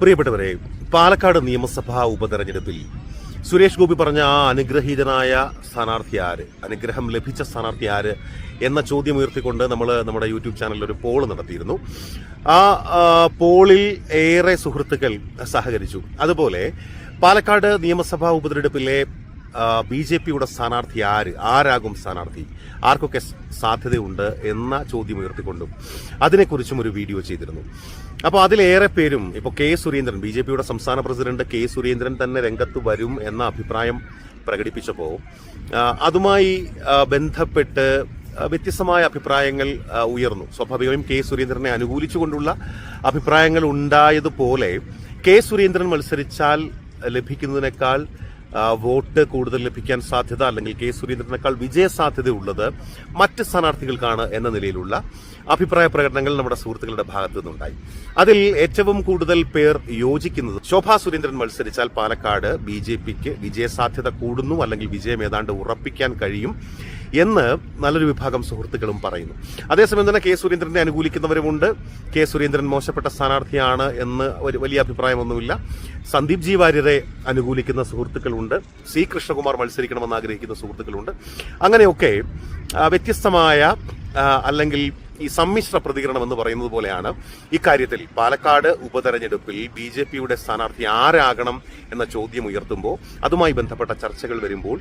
പ്രിയപ്പെട്ടവരെ പാലക്കാട് നിയമസഭാ ഉപതെരഞ്ഞെടുപ്പിൽ സുരേഷ് ഗോപി പറഞ്ഞ ആ അനുഗ്രഹീതനായ സ്ഥാനാർത്ഥി ആര്? അനുഗ്രഹം ലഭിച്ച സ്ഥാനാർത്ഥി ആര്? എന്ന ചോദ്യം ഉയർത്തിക്കൊണ്ട് നമ്മൾ നമ്മുടെ യൂട്യൂബ് ചാനലിൽ ഒരു പോൾ നടത്തിയിരുന്നു. ആ പോളിൽ ഏറെ സുഹൃത്തുക്കൾ സഹകരിച്ചു. അതുപോലെ പാലക്കാട് നിയമസഭാ ഉപതെരഞ്ഞെടുപ്പിലെ ബി ജെ പിയുടെ സ്ഥാനാർത്ഥി ആര്? ആരാകും സ്ഥാനാർത്ഥി? ആർക്കൊക്കെ സാധ്യതയുണ്ട് എന്ന ചോദ്യം ഉയർത്തിക്കൊണ്ടും അതിനെക്കുറിച്ചും ഒരു വീഡിയോ ചെയ്തിരുന്നു. അപ്പോൾ അതിലേറെ പേരും ഇപ്പോൾ കെ സുരേന്ദ്രൻ ബി ജെ പിയുടെ സംസ്ഥാന പ്രസിഡന്റ് കെ സുരേന്ദ്രൻ തന്നെ രംഗത്ത് വരും എന്ന അഭിപ്രായം പ്രകടിപ്പിച്ചപ്പോൾ അതുമായി ബന്ധപ്പെട്ട് വ്യത്യസ്തമായ അഭിപ്രായങ്ങൾ ഉയർന്നു. സ്വാഭാവികമായും കെ സുരേന്ദ്രനെ അനുകൂലിച്ചുകൊണ്ടുള്ള അഭിപ്രായങ്ങൾ ഉണ്ടായതുപോലെ കെ സുരേന്ദ്രൻ മത്സരിച്ചാൽ ലഭിക്കുന്നതിനേക്കാൾ വോട്ട് കൂടുതൽ ലഭിക്കാൻ സാധ്യത അല്ലെങ്കിൽ കെ സുരേന്ദ്രനേക്കാൾ വിജയ സാധ്യത ഉള്ളത് മറ്റ് സ്ഥാനാർത്ഥികൾക്കാണ് എന്ന നിലയിലുള്ള അഭിപ്രായ പ്രകടനങ്ങൾ നമ്മുടെ സുഹൃത്തുക്കളുടെ ഭാഗത്തു നിന്നുണ്ടായി. അതിൽ ഏറ്റവും കൂടുതൽ പേർ യോജിക്കുന്നത് ശോഭാ സുരേന്ദ്രൻ മത്സരിച്ചാൽ പാലക്കാട് ബി ജെ പിക്ക് വിജയസാധ്യത കൂടുന്നു അല്ലെങ്കിൽ വിജയം ഏതാണ്ട് ഉറപ്പിക്കാൻ കഴിയും. എന്ന് നല്ലൊരു വിഭാഗം സുഹൃത്തുക്കളും പറയുന്നു. അതേസമയം തന്നെ കെ സുരേന്ദ്രനെ അനുകൂലിക്കുന്നവരുമുണ്ട്. കെ സുരേന്ദ്രൻ മോശപ്പെട്ട സ്ഥാനാർത്ഥിയാണ് എന്ന് വലിയ അഭിപ്രായമൊന്നുമില്ല. സന്ദീപ് ജി വാര്യരെ അനുകൂലിക്കുന്ന സുഹൃത്തുക്കളുണ്ട്. സി കൃഷ്ണകുമാർ മത്സരിക്കണമെന്ന് ആഗ്രഹിക്കുന്ന സുഹൃത്തുക്കളുണ്ട്. അങ്ങനെയൊക്കെ വ്യത്യസ്തമായ അല്ലെങ്കിൽ ഈ സമ്മിശ്ര പ്രതികരണം എന്ന് പറയുന്നത് പോലെയാണ് ഇക്കാര്യത്തിൽ പാലക്കാട് ഉപതെരഞ്ഞെടുപ്പിൽ ബി ജെ പിയുടെ സ്ഥാനാർത്ഥി ആരാകണം എന്ന ചോദ്യം ഉയർത്തുമ്പോൾ അതുമായി ബന്ധപ്പെട്ട ചർച്ചകൾ വരുമ്പോൾ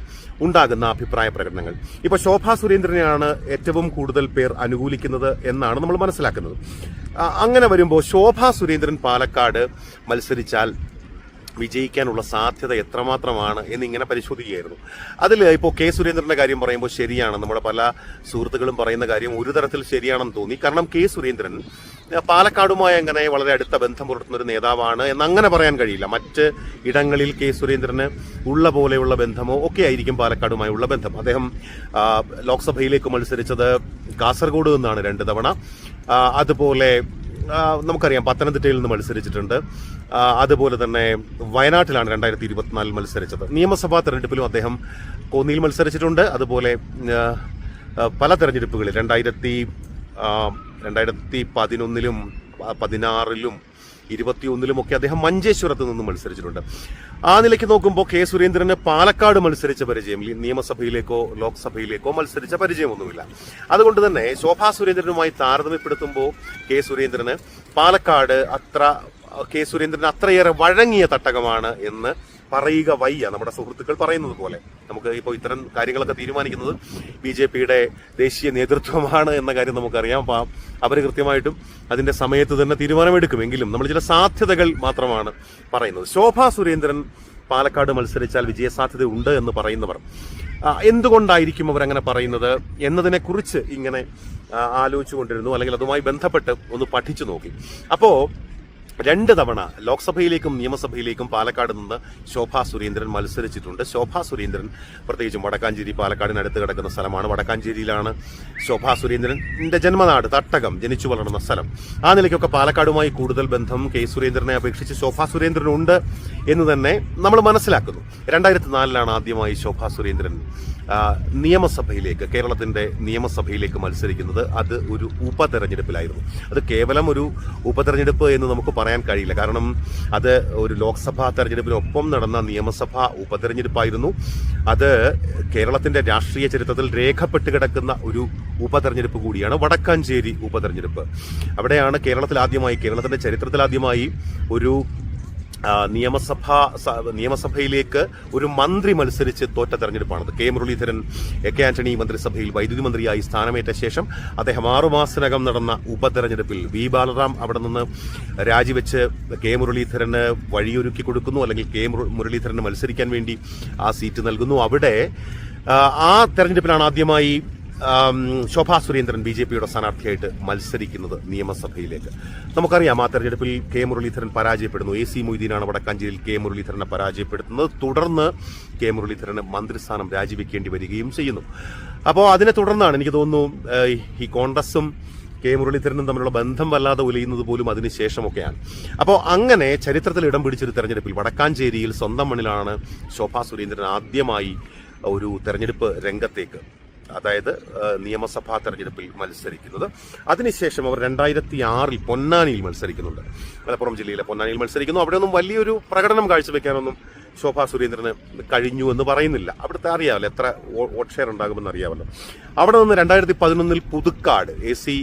ഉണ്ടാകുന്ന അഭിപ്രായ പ്രകടനങ്ങൾ. ഇപ്പൊ ശോഭാ സുരേന്ദ്രനെയാണ് ഏറ്റവും കൂടുതൽ പേർ അനുകൂലിക്കുന്നത് എന്നാണ് നമ്മൾ മനസ്സിലാക്കുന്നത്. അങ്ങനെ വരുമ്പോൾ ശോഭാ സുരേന്ദ്രൻ പാലക്കാട് മത്സരിച്ചാൽ വിജയിക്കാനുള്ള സാധ്യത എത്രമാത്രമാണ് എന്നിങ്ങനെ പരിശോധിക്കുകയായിരുന്നു. അതിൽ ഇപ്പോൾ കെ സുരേന്ദ്രന്റെ കാര്യം പറയുമ്പോൾ ശരിയാണ്. നമ്മുടെ പല സുഹൃത്തുക്കളും പറയുന്ന കാര്യം ഒരു തരത്തിൽ ശരിയാണെന്ന് തോന്നി. കാരണം കെ സുരേന്ദ്രൻ പാലക്കാടുമായി അങ്ങനെ വളരെ അടുത്ത ബന്ധം പുലർത്തുന്ന ഒരു നേതാവാണ് എന്ന് അങ്ങനെ പറയാൻ കഴിയില്ല. മറ്റ് ഇടങ്ങളിൽ കെ സുരേന്ദ്രന് ഉള്ള പോലെയുള്ള ബന്ധമോ ഒക്കെ ആയിരിക്കും പാലക്കാടുമായി ഉള്ള ബന്ധം. അദ്ദേഹം ലോക്സഭയിലേക്ക് മത്സരിച്ചത് കാസർഗോഡ് നിന്നാണ് രണ്ട് തവണ. അതുപോലെ നമുക്കറിയാം പത്തനംതിട്ടയിൽ നിന്ന് മത്സരിച്ചിട്ടുണ്ട്. അതുപോലെ തന്നെ വയനാട്ടിലാണ് രണ്ടായിരത്തി ഇരുപത്തിനാലിൽ മത്സരിച്ചത്. നിയമസഭാ തെരഞ്ഞെടുപ്പിലും അദ്ദേഹം കോന്നിയിൽ മത്സരിച്ചിട്ടുണ്ട്. അതുപോലെ പല തെരഞ്ഞെടുപ്പുകളിൽ രണ്ടായിരത്തി രണ്ടായിരത്തി പതിനൊന്നിലും പതിനാറിലും ഇരുപത്തിയൊന്നിലും ഒക്കെ അദ്ദേഹം മഞ്ചേശ്വരത്ത് നിന്ന് മത്സരിച്ചിട്ടുണ്ട്. ആ നിലയ്ക്ക് നോക്കുമ്പോൾ കെ സുരേന്ദ്രന് പാലക്കാട് മത്സരിച്ച പരിചയം നിയമസഭയിലേക്കോ ലോക്സഭയിലേക്കോ മത്സരിച്ച പരിചയമൊന്നുമില്ല. അതുകൊണ്ട് തന്നെ ശോഭാ സുരേന്ദ്രനുമായി താരതമ്യപ്പെടുത്തുമ്പോൾ കെ സുരേന്ദ്രന് പാലക്കാട് അത്ര കെ സുരേന്ദ്രൻ അത്രയേറെ വഴങ്ങിയ തട്ടകമാണ് എന്ന് പറയുക വയ്യ നമ്മുടെ സുഹൃത്തുക്കൾ പറയുന്നത് പോലെ. നമുക്ക് ഇപ്പോൾ ഇത്തരം കാര്യങ്ങളൊക്കെ തീരുമാനിക്കുന്നത് ബി ജെ പിയുടെ ദേശീയ നേതൃത്വമാണ് എന്ന കാര്യം നമുക്കറിയാം. അപ്പം അവർ കൃത്യമായിട്ടും അതിന്റെ സമയത്ത് തന്നെ തീരുമാനമെടുക്കുമെങ്കിലും നമ്മൾ ചില സാധ്യതകൾ മാത്രമാണ് പറയുന്നത്. ശോഭാ സുരേന്ദ്രൻ പാലക്കാട് മത്സരിച്ചാൽ വിജയസാധ്യത ഉണ്ട് എന്ന് പറയുന്നവർ. എന്തുകൊണ്ടായിരിക്കും അവർ അങ്ങനെ പറയുന്നത് എന്നതിനെക്കുറിച്ച് ഇങ്ങനെ ആലോചിച്ചുകൊണ്ടിരുന്നു അല്ലെങ്കിൽ അതുമായി ബന്ധപ്പെട്ട് ഒന്ന് പഠിച്ചു നോക്കി. അപ്പോൾ രണ്ട് തവണ ലോക്സഭയിലേക്കും നിയമസഭയിലേക്കും പാലക്കാട് നിന്ന് ശോഭാ സുരേന്ദ്രൻ മത്സരിച്ചിട്ടുണ്ട്. ശോഭാ സുരേന്ദ്രൻ പ്രത്യേകിച്ചും വടക്കാഞ്ചേരി പാലക്കാടിനടുത്ത് കിടക്കുന്ന സ്ഥലമാണ്. വടക്കാഞ്ചേരിയിലാണ് ശോഭാ സുരേന്ദ്രന്റെ ജന്മനാട് തട്ടകം ജനിച്ചു വളർന്ന സ്ഥലം. ആ നിലയ്ക്കൊക്കെ പാലക്കാടുമായി കൂടുതൽ ബന്ധം കെ സുരേന്ദ്രനെ അപേക്ഷിച്ച് ശോഭാ സുരേന്ദ്രനുണ്ട് എന്ന് തന്നെ നമ്മൾ മനസ്സിലാക്കുന്നു. രണ്ടായിരത്തി നാലിലാണ് ആദ്യമായി ശോഭാ സുരേന്ദ്രൻ നിയമസഭയിലേക്ക് കേരളത്തിന്റെ നിയമസഭയിലേക്ക് മത്സരിക്കുന്നത് അത് ഒരു ഉപതെരഞ്ഞെടുപ്പിലായിരുന്നു. അത് കേവലം ഒരു ഉപതെരഞ്ഞെടുപ്പ് എന്ന് നമുക്ക് പറയാൻ കഴിയില്ല. കാരണം അത് ഒരു ലോക്സഭാ തെരഞ്ഞെടുപ്പിനൊപ്പം നടന്ന നിയമസഭാ ഉപതെരഞ്ഞെടുപ്പായിരുന്നു. അത് കേരളത്തിന്റെ രാഷ്ട്രീയ ചരിത്രത്തിൽ രേഖപ്പെട്ട് കിടക്കുന്ന ഒരു ഉപതെരഞ്ഞെടുപ്പ് കൂടിയാണ് വടക്കാഞ്ചേരി ഉപതെരഞ്ഞെടുപ്പ്. അവിടെയാണ് കേരളത്തിൽ ആദ്യമായി കേരളത്തിന്റെ ചരിത്രത്തിൽ ആദ്യമായി ഒരു നിയമസഭ നിയമസഭയിലേക്ക് ഒരു മന്ത്രി മത്സരിച്ച് തോറ്റ തെരഞ്ഞെടുപ്പാണത്. K Muraleedharan A K Antony മന്ത്രിസഭയിൽ വൈദ്യുതി മന്ത്രിയായി സ്ഥാനമേറ്റ ശേഷം അദ്ദേഹം ആറുമാസത്തിനകം നടന്ന ഉപതെരഞ്ഞെടുപ്പിൽ വി. ബാലറാം അവിടെ നിന്ന് രാജിവെച്ച് കെ മുരളീധരന് വഴിയൊരുക്കി കൊടുക്കുന്നു അല്ലെങ്കിൽ കെ മുര- മുരളീധരന് മത്സരിക്കാൻ വേണ്ടി ആ സീറ്റ് നൽകുന്നു. അവിടെ ആ, തെരഞ്ഞെടുപ്പിലാണ് ആദ്യമായി ശോഭാ സുരേന്ദ്രൻ ബി ജെ പിയുടെ സ്ഥാനാർത്ഥിയായിട്ട് മത്സരിക്കുന്നത് നിയമസഭയിലേക്ക്. നമുക്കറിയാം ആ തെരഞ്ഞെടുപ്പിൽ കെ മുരളീധരൻ പരാജയപ്പെടുന്നു. എ സി മൊയ്തീനാണ് വടക്കാഞ്ചേരിയിൽ കെ മുരളീധരനെ പരാജയപ്പെടുത്തുന്നത്. തുടർന്ന് കെ മുരളീധരന് മന്ത്രിസ്ഥാനം രാജിവെക്കേണ്ടി വരികയും ചെയ്യുന്നു. അപ്പോൾ അതിനെ തുടർന്നാണ് എനിക്ക് തോന്നുന്നു ഈ കോൺഗ്രസും കെ മുരളീധരനും തമ്മിലുള്ള ബന്ധം വല്ലാതെ ഉലയുന്നത് പോലും അതിനുശേഷമൊക്കെയാണ് അപ്പോൾ അങ്ങനെ ചരിത്രത്തിൽ ഇടം പിടിച്ചൊരു തെരഞ്ഞെടുപ്പിൽ വടക്കാഞ്ചേരിയിൽ സ്വന്തം മണ്ണിലാണ് ശോഭാ സുരേന്ദ്രൻ ആദ്യമായി ഒരു തെരഞ്ഞെടുപ്പ് രംഗത്തേക്ക് അതായത് നിയമസഭാ തെരഞ്ഞെടുപ്പിൽ മത്സരിക്കുന്നത്. അതിനുശേഷം അവർ രണ്ടായിരത്തി ആറിൽ പൊന്നാനിയിൽ മത്സരിക്കുന്നുണ്ട്. മലപ്പുറം ജില്ലയിലെ പൊന്നാനിയിൽ മത്സരിക്കുന്നു. അവിടെയൊന്നും വലിയൊരു പ്രകടനം കാഴ്ചവെക്കാനൊന്നും ശോഭാ സുരേന്ദ്രന് കഴിഞ്ഞു എന്ന് പറയുന്നില്ല. അവിടുത്തെ അറിയാമല്ലോ എത്ര വോട്ട് ഷെയർ ഉണ്ടാകുമെന്ന് അറിയാമല്ലോ. അവിടെ നിന്ന് രണ്ടായിരത്തി പതിനൊന്നിൽ പുതുക്കാട് എ സി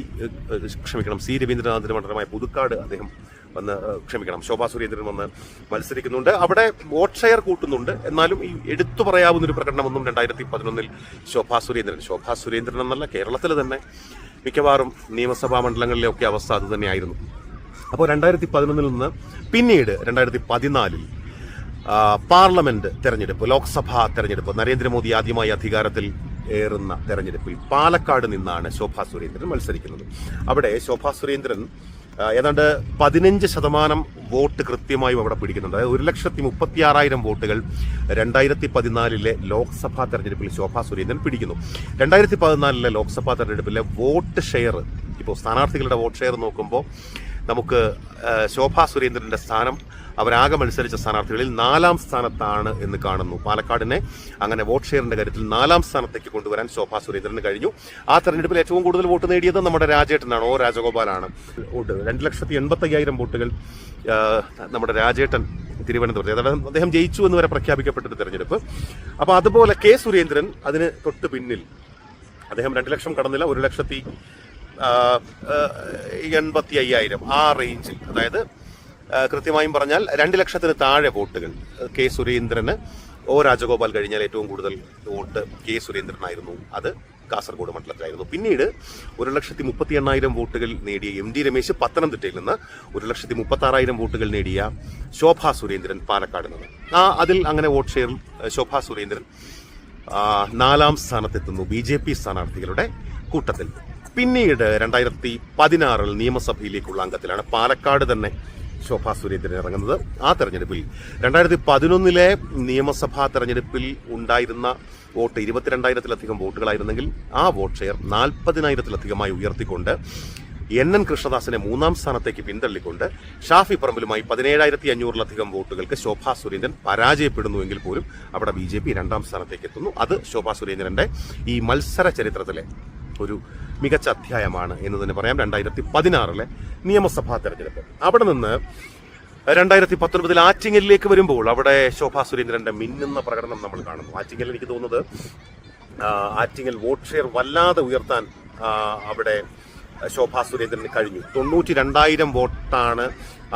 ക്ഷമിക്കണം സി രവീന്ദ്രനാഥിന്റെ മണ്ഡലമായ പുതുക്കാട് അദ്ദേഹം വന്ന് ക്ഷമിക്കണം. ശോഭാ സുരേന്ദ്രൻ വന്ന് മത്സരിക്കുന്നുണ്ട്. അവിടെ വോട്ട് ഷെയർ കൂട്ടുന്നുണ്ട്. എന്നാലും ഈ എടുത്തു പറയാവുന്ന ഒരു പ്രകടനമൊന്നും രണ്ടായിരത്തി പതിനൊന്നിൽ ശോഭാ സുരേന്ദ്രൻ ശോഭാ സുരേന്ദ്രൻ എന്നല്ല കേരളത്തിൽ തന്നെ മിക്കവാറും നിയമസഭാ മണ്ഡലങ്ങളിലെയൊക്കെ അവസ്ഥ അത് തന്നെയായിരുന്നു. അപ്പോൾ രണ്ടായിരത്തി പതിനൊന്നിൽ നിന്ന് പിന്നീട് രണ്ടായിരത്തി പതിനാലിൽ പാർലമെന്റ് തെരഞ്ഞെടുപ്പ് ലോക്സഭാ തെരഞ്ഞെടുപ്പ് നരേന്ദ്രമോദി ആദ്യമായി അധികാരത്തിൽ ഏറുന്ന തെരഞ്ഞെടുപ്പിൽ പാലക്കാട് നിന്നാണ് ശോഭാ സുരേന്ദ്രൻ മത്സരിക്കുന്നത്. അവിടെ ശോഭാ സുരേന്ദ്രൻ ഏതാണ്ട് പതിനഞ്ച് ശതമാനം വോട്ട് കൃത്യമായും അവിടെ പിടിക്കുന്നുണ്ട്. അതായത് ഒരു ലക്ഷത്തി മുപ്പത്തി ആറായിരം വോട്ടുകൾ രണ്ടായിരത്തി പതിനാലിലെ ലോക്സഭാ തെരഞ്ഞെടുപ്പിൽ ശോഭാ സുരേന്ദ്രൻ പിടിക്കുന്നു. രണ്ടായിരത്തി പതിനാലിലെ ലോക്സഭാ തെരഞ്ഞെടുപ്പിലെ വോട്ട് ഷെയർ ഇപ്പോൾ സ്ഥാനാർത്ഥികളുടെ വോട്ട് ഷെയർ നോക്കുമ്പോൾ നമുക്ക് ശോഭാ സുരേന്ദ്രന്റെ സ്ഥാനം അവരാകെ മത്സരിച്ച സ്ഥാനാർത്ഥികളിൽ നാലാം സ്ഥാനത്താണ് എന്ന് കാണുന്നു. പാലക്കാടിനെ അങ്ങനെ വോട്ട് ഷെയറിന്റെ കാര്യത്തിൽ നാലാം സ്ഥാനത്തേക്ക് കൊണ്ടുവരാൻ ശോഭാ സുരേന്ദ്രന് കഴിഞ്ഞു. ആ തെരഞ്ഞെടുപ്പിൽ ഏറ്റവും കൂടുതൽ വോട്ട് നേടിയത് നമ്മുടെ രാജേട്ടനാണ് ഓ രാജഗോപാലാണ്. വോട്ട് രണ്ട് ലക്ഷത്തി എൺപത്തി അയ്യായിരം വോട്ടുകൾ നമ്മുടെ രാജേട്ടൻ തിരുവനന്തപുരത്ത് അതായത് അദ്ദേഹം ജയിച്ചു എന്ന് വരെ പ്രഖ്യാപിക്കപ്പെട്ടൊരു തെരഞ്ഞെടുപ്പ്. അപ്പോൾ അതുപോലെ കെ സുരേന്ദ്രൻ അതിന് തൊട്ട് പിന്നിൽ. അദ്ദേഹം രണ്ട് ലക്ഷം കടന്നില്ല ഒരു ലക്ഷത്തി എൺപത്തി അയ്യായിരം ആ റേഞ്ചിൽ. അതായത് കൃത്യമായും പറഞ്ഞാൽ രണ്ട് ലക്ഷത്തിന് താഴെ വോട്ടുകൾ കെ സുരേന്ദ്രന്. ഒ രാജഗോപാൽ കഴിഞ്ഞാൽ ഏറ്റവും കൂടുതൽ വോട്ട് കെ സുരേന്ദ്രനായിരുന്നു. അത് കാസർഗോഡ് മണ്ഡലത്തിലായിരുന്നു. പിന്നീട് ഒരു ലക്ഷത്തി മുപ്പത്തി എണ്ണായിരം വോട്ടുകൾ നേടിയ എം ഡി രമേശ് പത്തനംതിട്ടയിൽ നിന്ന് ഒരു ലക്ഷത്തി മുപ്പത്തി ആറായിരം വോട്ടുകൾ നേടിയ ശോഭ സുരേന്ദ്രൻ പാലക്കാട് നിന്ന്. ആ അതിൽ അങ്ങനെ വോട്ട് ഷെയർ ശോഭാ സുരേന്ദ്രൻ നാലാം സ്ഥാനത്തെത്തുന്നു. ബി ജെ പി സ്ഥാനാർത്ഥികളുടെ കൂട്ടത്തിൽ. പിന്നീട് രണ്ടായിരത്തി പതിനാറിൽ നിയമസഭയിലേക്കുള്ള അംഗത്തിലാണ് പാലക്കാട് തന്നെ ശോഭാ സുരേന്ദ്രൻ ഇറങ്ങുന്നത്. ആ തെരഞ്ഞെടുപ്പിൽ രണ്ടായിരത്തി പതിനൊന്നിലെ നിയമസഭാ തെരഞ്ഞെടുപ്പിൽ ഉണ്ടായിരുന്ന വോട്ട് ഇരുപത്തിരണ്ടായിരത്തിലധികം വോട്ടുകളായിരുന്നെങ്കിൽ ആ വോട്ട് ഷെയർ നാൽപ്പതിനായിരത്തിലധികമായി ഉയർത്തിക്കൊണ്ട് എൻ എൻ കൃഷ്ണദാസിനെ മൂന്നാം സ്ഥാനത്തേക്ക് പിന്തള്ളിക്കൊണ്ട് ഷാഫി പറമ്പിലുമായി പതിനേഴായിരത്തി അഞ്ഞൂറിലധികം വോട്ടുകൾക്ക് ശോഭാ സുരേന്ദ്രൻ പരാജയപ്പെടുന്നുവെങ്കിൽ പോലും അവിടെ ബി ജെ പി രണ്ടാം സ്ഥാനത്തേക്ക് എത്തുന്നു. അത് ശോഭാ സുരേന്ദ്രന്റെ ഈ മത്സര ചരിത്രത്തിലെ ഒരു മികച്ച അധ്യായമാണ് എന്ന് തന്നെ പറയാം. രണ്ടായിരത്തി പതിനാറിലെ നിയമസഭാ തെരഞ്ഞെടുപ്പ്. അവിടെ നിന്ന് രണ്ടായിരത്തി പത്തൊൻപതിൽ ആറ്റിങ്ങലിലേക്ക് വരുമ്പോൾ അവിടെ ശോഭാ സുരേന്ദ്രന്റെ മിന്നുന്ന പ്രകടനം നമ്മൾ കാണുന്നു. ആറ്റിങ്ങൽ എനിക്ക് തോന്നുന്നത് ആറ്റിങ്ങൽ വോട്ട് ഷെയർ വല്ലാതെ ഉയർത്താൻ അവിടെ ശോഭാ സുരേന്ദ്രന് കഴിഞ്ഞു. തൊണ്ണൂറ്റി രണ്ടായിരം വോട്ടാണ്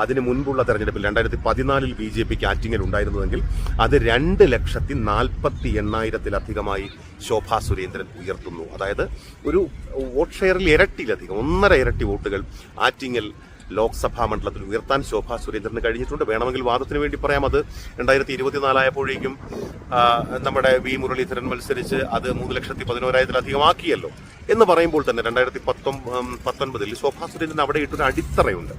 അതിന് മുൻപുള്ള തെരഞ്ഞെടുപ്പിൽ രണ്ടായിരത്തി പതിനാലിൽ ബി ജെ പിക്ക് ആറ്റിങ്ങൽ ഉണ്ടായിരുന്നതെങ്കിൽ അത് രണ്ട് ലക്ഷത്തി നാൽപ്പത്തി എണ്ണായിരത്തിലധികമായി ശോഭാ സുരേന്ദ്രൻ ഉയർത്തുന്നു. അതായത് ഒരു വോട്ട് ഷെയറിൽ ഇരട്ടിയിലധികം ഒന്നര ഇരട്ടി വോട്ടുകൾ ആറ്റിങ്ങൽ ലോക്സഭാ മണ്ഡലത്തിൽ ഉയർത്താൻ ശോഭാ സുരേന്ദ്രന് കഴിഞ്ഞിട്ടുണ്ട്. വേണമെങ്കിൽ വാദത്തിന് വേണ്ടി പറയാം. അത് രണ്ടായിരത്തി ഇരുപത്തിനാലായപ്പോഴേക്കും നമ്മുടെ വി മുരളീധരൻ മത്സരിച്ച് അത് മൂന്ന് ലക്ഷത്തി പതിനോരായിരത്തിലധികമാക്കിയല്ലോ എന്ന് പറയുമ്പോൾ തന്നെ രണ്ടായിരത്തി പത്തൊമ്പ പത്തൊൻപതിൽ ശോഭാ സുരേന്ദ്രൻ അവിടെ ഇട്ടൊരു അടിത്തറയുണ്ട്.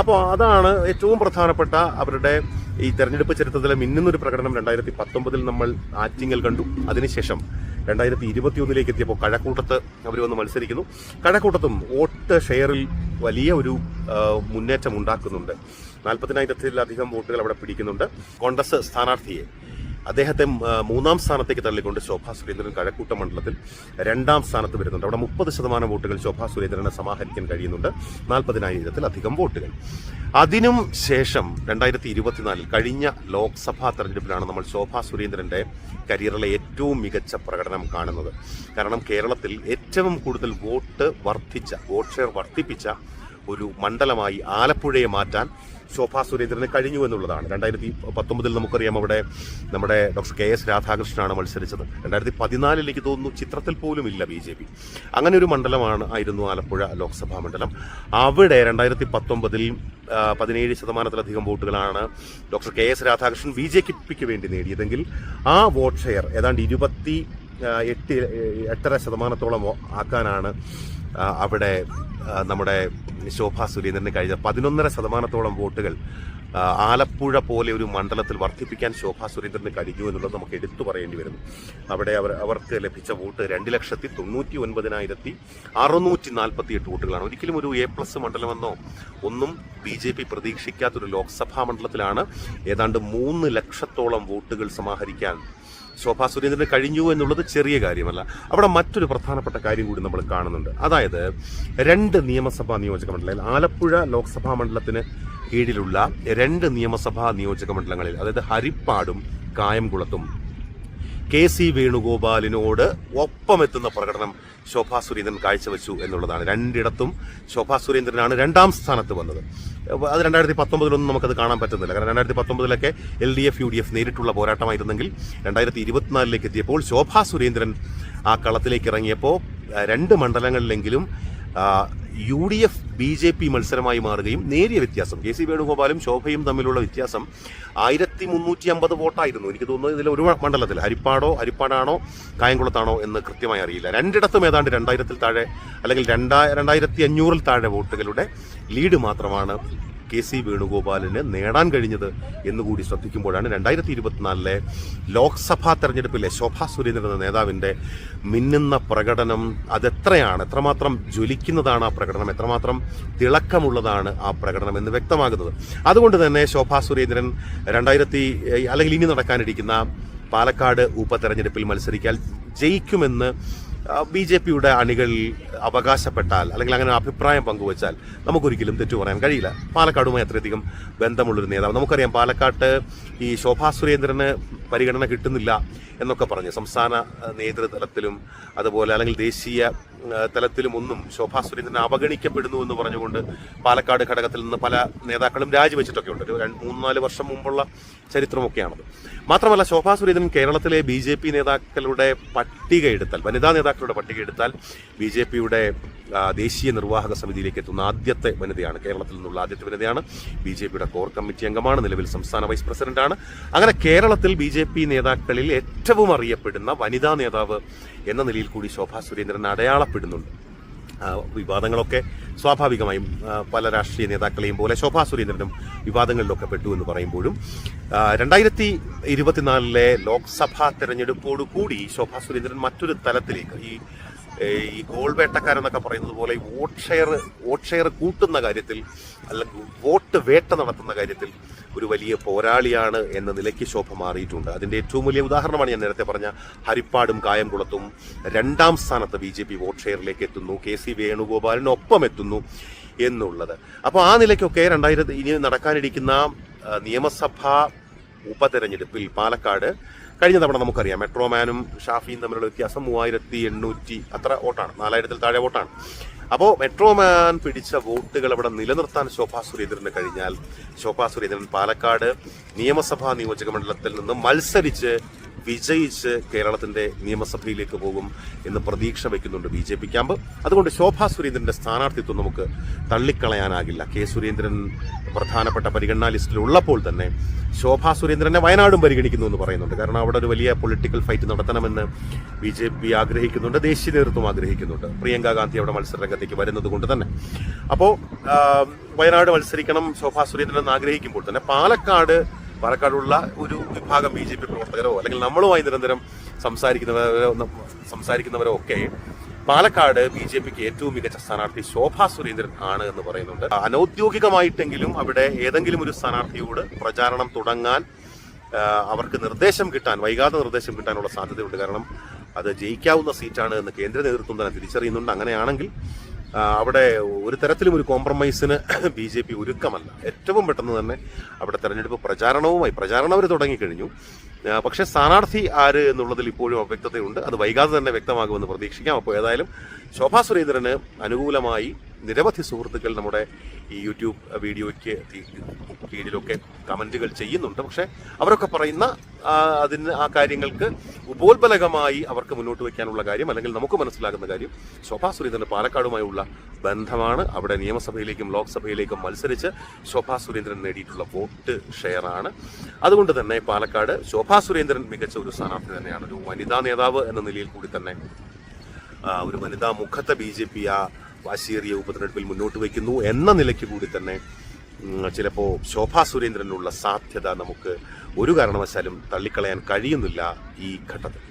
അപ്പോൾ അതാണ് ഏറ്റവും പ്രധാനപ്പെട്ട അവരുടെ ഈ തെരഞ്ഞെടുപ്പ് ചരിത്രത്തിലെ മിന്നുന്നൊരു പ്രകടനം രണ്ടായിരത്തി പത്തൊമ്പതിൽ നമ്മൾ ആറ്റിങ്ങൽ കണ്ടു. അതിനുശേഷം രണ്ടായിരത്തി ഇരുപത്തിയൊന്നിലേക്ക് എത്തിയപ്പോൾ കഴക്കൂട്ടത്ത് അവർ വന്ന് മത്സരിക്കുന്നു. കഴക്കൂട്ടത്തും വോട്ട് ഷെയറിൽ വലിയ ഒരു മുന്നേറ്റം ഉണ്ടാക്കുന്നുണ്ട്. നാൽപ്പതിനായിരത്തിലധികം വോട്ടുകൾ അവിടെ പിടിക്കുന്നുണ്ട്. കോൺഗ്രസ് സ്ഥാനാർത്ഥിയെ അദ്ദേഹത്തെ മൂന്നാം സ്ഥാനത്തേക്ക് തള്ളിക്കൊണ്ട് ശോഭാ സുരേന്ദ്രൻ കഴക്കൂട്ട മണ്ഡലത്തിൽ രണ്ടാം സ്ഥാനത്ത് വരുന്നുണ്ട്. അവിടെ മുപ്പത് ശതമാനം വോട്ടുകൾ ശോഭാ സുരേന്ദ്രനെ സമാഹരിക്കാൻ കഴിയുന്നുണ്ട്. നാൽപ്പതിനായിരത്തിലധികം വോട്ടുകൾ. അതിനും ശേഷം രണ്ടായിരത്തി ഇരുപത്തിനാലിൽ കഴിഞ്ഞ ലോക്സഭാ തെരഞ്ഞെടുപ്പിലാണ് നമ്മൾ ശോഭാ സുരേന്ദ്രന്റെ കരിയറിലെ ഏറ്റവും മികച്ച പ്രകടനം കാണുന്നത്. കാരണം കേരളത്തിൽ ഏറ്റവും കൂടുതൽ വോട്ട് വർദ്ധിച്ച വോട്ട് ഷെയർ വർദ്ധിപ്പിച്ച ഒരു മണ്ഡലമായി ആലപ്പുഴയെ മാറ്റാൻ ശോഭാ സുരേന്ദ്രന് കഴിഞ്ഞു എന്നുള്ളതാണ്. രണ്ടായിരത്തി പത്തൊമ്പതിൽ നമുക്കറിയാം അവിടെ നമ്മുടെ ഡോക്ടർ കെ എസ് രാധാകൃഷ്ണനാണ് മത്സരിച്ചത്. രണ്ടായിരത്തി പതിനാലിലേക്ക് തോന്നുന്നു ചിത്രത്തിൽ പോലും ഇല്ല ബി ജെ പി. അങ്ങനെ ഒരു മണ്ഡലമാണ് ആയിരുന്നു ആലപ്പുഴ ലോക്സഭാ മണ്ഡലം. അവിടെ രണ്ടായിരത്തി പത്തൊമ്പതിൽ പതിനേഴ് ശതമാനത്തിലധികം വോട്ടുകളാണ് doctor K S Radhakrishnan B J പിക്ക് വേണ്ടി നേടിയതെങ്കിൽ ആ വോട്ട് ഷെയർ ഏതാണ്ട് ഇരുപത്തി എട്ട് എട്ടര ശതമാനത്തോളം ആക്കാനാണ് അവിടെ നമ്മുടെ ശോഭാ സുരേന്ദ്രന് കഴിഞ്ഞ പതിനൊന്നര ശതമാനത്തോളം വോട്ടുകൾ ആലപ്പുഴ പോലെ ഒരു മണ്ഡലത്തിൽ വർദ്ധിപ്പിക്കാൻ ശോഭാ സുരേന്ദ്രന് കഴിഞ്ഞു എന്നുള്ളത് നമുക്ക് എടുത്തു പറയേണ്ടി വരുന്നു. അവിടെ അവർ അവർക്ക് ലഭിച്ച വോട്ട് രണ്ട് ലക്ഷത്തി തൊണ്ണൂറ്റി ഒൻപതിനായിരത്തി അറുന്നൂറ്റി നാൽപ്പത്തി എട്ട് വോട്ടുകളാണ്. ഒരിക്കലും ഒരു എ പ്ലസ് മണ്ഡലമെന്നോ ഒന്നും ബി ജെ പി പ്രതീക്ഷിക്കാത്തൊരു ലോക്സഭാ മണ്ഡലത്തിലാണ് ഏതാണ്ട് മൂന്ന് ലക്ഷത്തോളം വോട്ടുകൾ സമാഹരിക്കാൻ ശോഭാ സുരേന്ദ്രന് കഴിഞ്ഞു എന്നുള്ളത് ചെറിയ കാര്യമല്ല. അവിടെ മറ്റൊരു പ്രധാനപ്പെട്ട കാര്യം കൂടി നമ്മൾ കാണുന്നുണ്ട്. അതായത് രണ്ട് നിയമസഭാ നിയോജക മണ്ഡലങ്ങളിൽ ആലപ്പുഴ ലോക്സഭാ മണ്ഡലത്തിന് കീഴിലുള്ള രണ്ട് നിയമസഭാ നിയോജക മണ്ഡലങ്ങളിൽ അതായത് ഹരിപ്പാടും കായംകുളത്തും കെ സി വേണുഗോപാലിനോട് ഒപ്പമെത്തുന്ന പ്രകടനം ശോഭാ സുരേന്ദ്രൻ കാഴ്ചവെച്ചു എന്നുള്ളതാണ്. രണ്ടിടത്തും ശോഭാ സുരേന്ദ്രനാണ് രണ്ടാം സ്ഥാനത്ത് വന്നത്. അത് രണ്ടായിരത്തി പത്തൊമ്പതിലൊന്നും നമുക്കത് കാണാൻ പറ്റുന്നില്ല. കാരണം രണ്ടായിരത്തി പത്തൊമ്പതിലൊക്കെ L D F U D F നേരിട്ടുള്ള പോരാട്ടമായിരുന്നെങ്കിൽ രണ്ടായിരത്തി ഇരുപത്തിനാലിലേക്ക് എത്തിയപ്പോൾ ശോഭാ സുരേന്ദ്രൻ ആ കളത്തിലേക്ക് ഇറങ്ങിയപ്പോൾ രണ്ട് മണ്ഡലങ്ങളിലെങ്കിലും U D F B J P മത്സരമായി മാറുകയും നേരിയ വ്യത്യാസം. കെ സി വേണുഗോപാലും ശോഭയും തമ്മിലുള്ള വ്യത്യാസം ആയിരത്തി മുന്നൂറ്റി അമ്പത് വോട്ടായിരുന്നു. എനിക്ക് തോന്നുന്നത് ഇതിൽ ഒരു മണ്ഡലത്തിൽ ഹരിപ്പാടോ ഹരിപ്പാടാണോ കായംകുളത്താണോ എന്ന് കൃത്യമായി അറിയില്ല. രണ്ടിടത്തും ഏതാണ്ട് രണ്ടായിരത്തിൽ താഴെ അല്ലെങ്കിൽ രണ്ടാ രണ്ടായിരത്തി അഞ്ഞൂറിൽ താഴെ വോട്ടുകളുടെ ലീഡ് മാത്രമാണ് കെ സി വേണുഗോപാലിന് നേടാൻ കഴിഞ്ഞത് എന്നുകൂടി ശ്രദ്ധിക്കുമ്പോഴാണ് രണ്ടായിരത്തി ഇരുപത്തിനാലിലെ ലോക്സഭാ തെരഞ്ഞെടുപ്പിലെ ശോഭാ സുരേന്ദ്രൻ എന്ന നേതാവിന്റെ മിന്നുന്ന പ്രകടനം അതെത്രയാണ്? എത്രമാത്രം ജ്വലിക്കുന്നതാണ് ആ പ്രകടനം? എത്രമാത്രം തിളക്കമുള്ളതാണ് ആ പ്രകടനം എന്ന് വ്യക്തമാകുന്നത്. അതുകൊണ്ട് തന്നെ ശോഭാ സുരേന്ദ്രൻ രണ്ടായിരത്തി അല്ലെങ്കിൽ ഇനി നടക്കാനിരിക്കുന്ന പാലക്കാട് ഉപതെരഞ്ഞെടുപ്പിൽ മത്സരിക്കാൻ ജയിക്കുമെന്ന് ബി ജെ പിയുടെ അണികളിൽ അവകാശപ്പെട്ടാൽ അല്ലെങ്കിൽ അങ്ങനെ അഭിപ്രായം പങ്കുവച്ചാൽ നമുക്കൊരിക്കലും തെറ്റു പറയാൻ കഴിയില്ല. പാലക്കാടുമായി അത്രയധികം ബന്ധമുള്ളൊരു നേതാവ്. നമുക്കറിയാം പാലക്കാട്ട് ഈ ശോഭാ സുരേന്ദ്രന് പരിഗണന കിട്ടുന്നില്ല എന്നൊക്കെ പറഞ്ഞ് സംസ്ഥാന നേതൃതലത്തിലും അതുപോലെ അല്ലെങ്കിൽ ദേശീയ തലത്തിലും ഒന്നും ശോഭാ സുരേന്ദ്രൻ അവഗണിക്കപ്പെടുന്നു എന്ന് പറഞ്ഞുകൊണ്ട് പാലക്കാട് ഘടകത്തിൽ നിന്ന് പല നേതാക്കളും രാജിവെച്ചിട്ടൊക്കെ ഉണ്ട്. ഒരു മൂന്ന് നാല് വർഷം മുമ്പുള്ള ചരിത്രമൊക്കെയാണത്. മാത്രമല്ല ശോഭാ സുരേന്ദ്രൻ കേരളത്തിലെ ബി ജെ പി നേതാക്കളുടെ പട്ടിക എടുത്താൽ വനിതാ നേതാക്കളുടെ പട്ടിക എടുത്താൽ ബി ജെ പിയുടെ ദേശീയ നിർവാഹക സമിതിയിലേക്ക് എത്തുന്ന ആദ്യത്തെ വനിതയാണ് കേരളത്തിൽ നിന്നുള്ള ആദ്യത്തെ വനിതയാണ്. ബി ജെ പിയുടെ കോർ കമ്മിറ്റി അംഗമാണ് നിലവിൽ സംസ്ഥാന വൈസ് പ്രസിഡന്റാണ്. അങ്ങനെ കേരളത്തിൽ ബി ജെ പി നേതാക്കളിൽ ഏറ്റവും അറിയപ്പെടുന്ന വനിതാ നേതാവ് എന്ന നിലയിൽ കൂടി ശോഭാ സുരേന്ദ്രൻ അടയാളപ്പെടുന്നുണ്ട് ആ, വിവാദങ്ങളൊക്കെ സ്വാഭാവികമായും പല രാഷ്ട്രീയ നേതാക്കളെയും പോലെ ശോഭാ സുരേന്ദ്രനും വിവാദങ്ങളിലൊക്കെ പെട്ടു എന്ന് പറയുമ്പോഴും രണ്ടായിരത്തി ഇരുപത്തിനാലിലെ ലോക്സഭാ തെരഞ്ഞെടുപ്പോടു കൂടി ശോഭാ സുരേന്ദ്രൻ മറ്റൊരു തലത്തിലേക്ക് ഈ ഈ ഗോൾ വേട്ടക്കാരെന്നൊക്കെ പറയുന്നത് പോലെ ഈ വോട്ട് ഷെയർ വോട്ട് ഷെയർ കൂട്ടുന്ന കാര്യത്തിൽ അല്ലെങ്കിൽ വോട്ട് വേട്ട നടത്തുന്ന കാര്യത്തിൽ ഒരു വലിയ പോരാളിയാണ് എന്ന നിലയ്ക്ക് ശോഭ മാറിയിട്ടുണ്ട്. അതിന്റെ ഏറ്റവും വലിയ ഉദാഹരണമാണ് ഞാൻ നേരത്തെ പറഞ്ഞ ഹരിപ്പാടും കായംകുളത്തും രണ്ടാം സ്ഥാനത്ത് ബി ജെ പി വോട്ട് ഷെയറിലേക്ക് എത്തുന്നു കെ സി വേണുഗോപാലിനൊപ്പം എത്തുന്നു എന്നുള്ളത്. അപ്പോൾ ആ നിലയ്ക്കൊക്കെ രണ്ടായിരത്തി ഇനി നടക്കാനിരിക്കുന്ന നിയമസഭാ ഉപതെരഞ്ഞെടുപ്പിൽ പാലക്കാട് കഴിഞ്ഞ തവണ നമുക്കറിയാം മെട്രോമാനും ഷാഫിയും തമ്മിലുള്ള വ്യത്യാസം മൂവായിരത്തി എണ്ണൂറ്റി അത്ര വോട്ടാണ്. നാലായിരത്തിൽ താഴെ വോട്ടാണ്. അപ്പോൾ മെട്രോമാൻ പിടിച്ച വോട്ടുകൾ അവിടെ നിലനിർത്താൻ ശോഭാ സുരേന്ദ്രന് കഴിഞ്ഞാൽ ശോഭാ സുരേന്ദ്രൻ പാലക്കാട് നിയമസഭാ നിയോജക മണ്ഡലത്തിൽ നിന്ന് മത്സരിച്ച് വിജയിച്ച് കേരളത്തിന്റെ നിയമസഭയിലേക്ക് പോകും എന്ന് പ്രതീക്ഷ വയ്ക്കുന്നുണ്ട് ബി ജെ പി ക്യാമ്പ്. അതുകൊണ്ട് ശോഭാ സുരേന്ദ്രന്റെ സ്ഥാനാർത്ഥിത്വം നമുക്ക് തള്ളിക്കളയാനാകില്ല. കെ സുരേന്ദ്രൻ പ്രധാനപ്പെട്ട പരിഗണനാ ലിസ്റ്റിൽ ഉള്ളപ്പോൾ തന്നെ ശോഭാ സുരേന്ദ്രനെ വയനാടും പരിഗണിക്കുന്നു എന്ന് പറയുന്നുണ്ട്. കാരണം അവിടെ ഒരു വലിയ പൊളിറ്റിക്കൽ ഫൈറ്റ് നടത്തണമെന്ന് ബി ജെ പി ആഗ്രഹിക്കുന്നുണ്ട് ദേശീയ നേതൃത്വം ആഗ്രഹിക്കുന്നുണ്ട്. പ്രിയങ്ക ഗാന്ധി അവിടെ മത്സര രംഗത്തേക്ക് വരുന്നത് കൊണ്ട് തന്നെ. അപ്പോൾ വയനാട് മത്സരിക്കണം ശോഭാ സുരേന്ദ്രൻ എന്ന് ആഗ്രഹിക്കുമ്പോൾ തന്നെ പാലക്കാട് പാലക്കാടുള്ള ഒരു വിഭാഗം ബി ജെ പി പ്രവർത്തകരോ അല്ലെങ്കിൽ നമ്മളുമായി നിരന്തരം സംസാരിക്കുന്നവരോ സംസാരിക്കുന്നവരോ ഒക്കെ പാലക്കാട് ബി ജെ പിക്ക് ഏറ്റവും മികച്ച സ്ഥാനാർത്ഥി ശോഭാ സുരേന്ദ്രൻ ആണ് എന്ന് പറയുന്നുണ്ട്. അനൌദ്യോഗികമായിട്ടെങ്കിലും അവിടെ ഏതെങ്കിലും ഒരു സ്ഥാനാർത്ഥിയോട് പ്രചാരണം തുടങ്ങാൻ അവർക്ക് നിർദ്ദേശം കിട്ടാൻ വൈകാതെ നിർദ്ദേശം കിട്ടാനുള്ള സാധ്യതയുണ്ട്. കാരണം അത് ജയിക്കാവുന്ന സീറ്റാണ് എന്ന് കേന്ദ്ര നേതൃത്വം തന്നെ തിരിച്ചറിയുന്നുണ്ട്. അങ്ങനെയാണെങ്കിൽ അവിടെ ഒരു തരത്തിലും ഒരു കോംപ്രമൈസിന് ബി ജെ പി ഒരുക്കമല്ല. ഏറ്റവും പെട്ടെന്ന് തന്നെ അവിടെ തെരഞ്ഞെടുപ്പ് പ്രചാരണവുമായി പ്രചാരണം അവർ തുടങ്ങിക്കഴിഞ്ഞു പക്ഷേ സ്ഥാനാർത്ഥി ആര് എന്നുള്ളതിൽ ഇപ്പോഴും അവ്യക്തതയുണ്ട്. അത് വൈകാതെ തന്നെ വ്യക്തമാകുമെന്ന് പ്രതീക്ഷിക്കാം. അപ്പോൾ ഏതായാലും ശോഭാ സുരേന്ദ്രന് അനുകൂലമായി നിരവധി സുഹൃത്തുക്കൾ നമ്മുടെ ഈ യൂട്യൂബ് വീഡിയോയ്ക്ക് കീഴിലൊക്കെ കമന്റുകൾ ചെയ്യുന്നുണ്ട്. പക്ഷേ അവരൊക്കെ പറയുന്ന അതിന് ആ കാര്യങ്ങൾക്ക് ഉപോത്ബലകമായി അവർക്ക് മുന്നോട്ട് വയ്ക്കാനുള്ള കാര്യം അല്ലെങ്കിൽ നമുക്ക് മനസ്സിലാകുന്ന കാര്യം ശോഭാ സുരേന്ദ്രന് പാലക്കാടുമായുള്ള ബന്ധമാണ്. അവിടെ നിയമസഭയിലേക്കും ലോക്സഭയിലേക്കും മത്സരിച്ച് ശോഭാ സുരേന്ദ്രൻ നേടിയിട്ടുള്ള വോട്ട് ഷെയറാണ്. അതുകൊണ്ട് തന്നെ പാലക്കാട് ശോഭാ സുരേന്ദ്രൻ മികച്ച ഒരു സ്ഥാനാർത്ഥി തന്നെയാണ്. ഒരു വനിതാ നേതാവ് എന്ന നിലയിൽ കൂടി തന്നെ ഒരു വനിതാ മുഖത്തെ ബി ജെ പി ആ വാശിയേറിയ ഉപതെരഞ്ഞെടുപ്പിൽ മുന്നോട്ട് വയ്ക്കുന്നു എന്ന നിലയ്ക്ക് കൂടി തന്നെ ചിലപ്പോൾ ശോഭാ സുരേന്ദ്രനുള്ള സാധ്യത നമുക്ക് ഒരു കാരണവശാലും തള്ളിക്കളയാൻ കഴിയുന്നില്ല ഈ ഘട്ടത്തിൽ.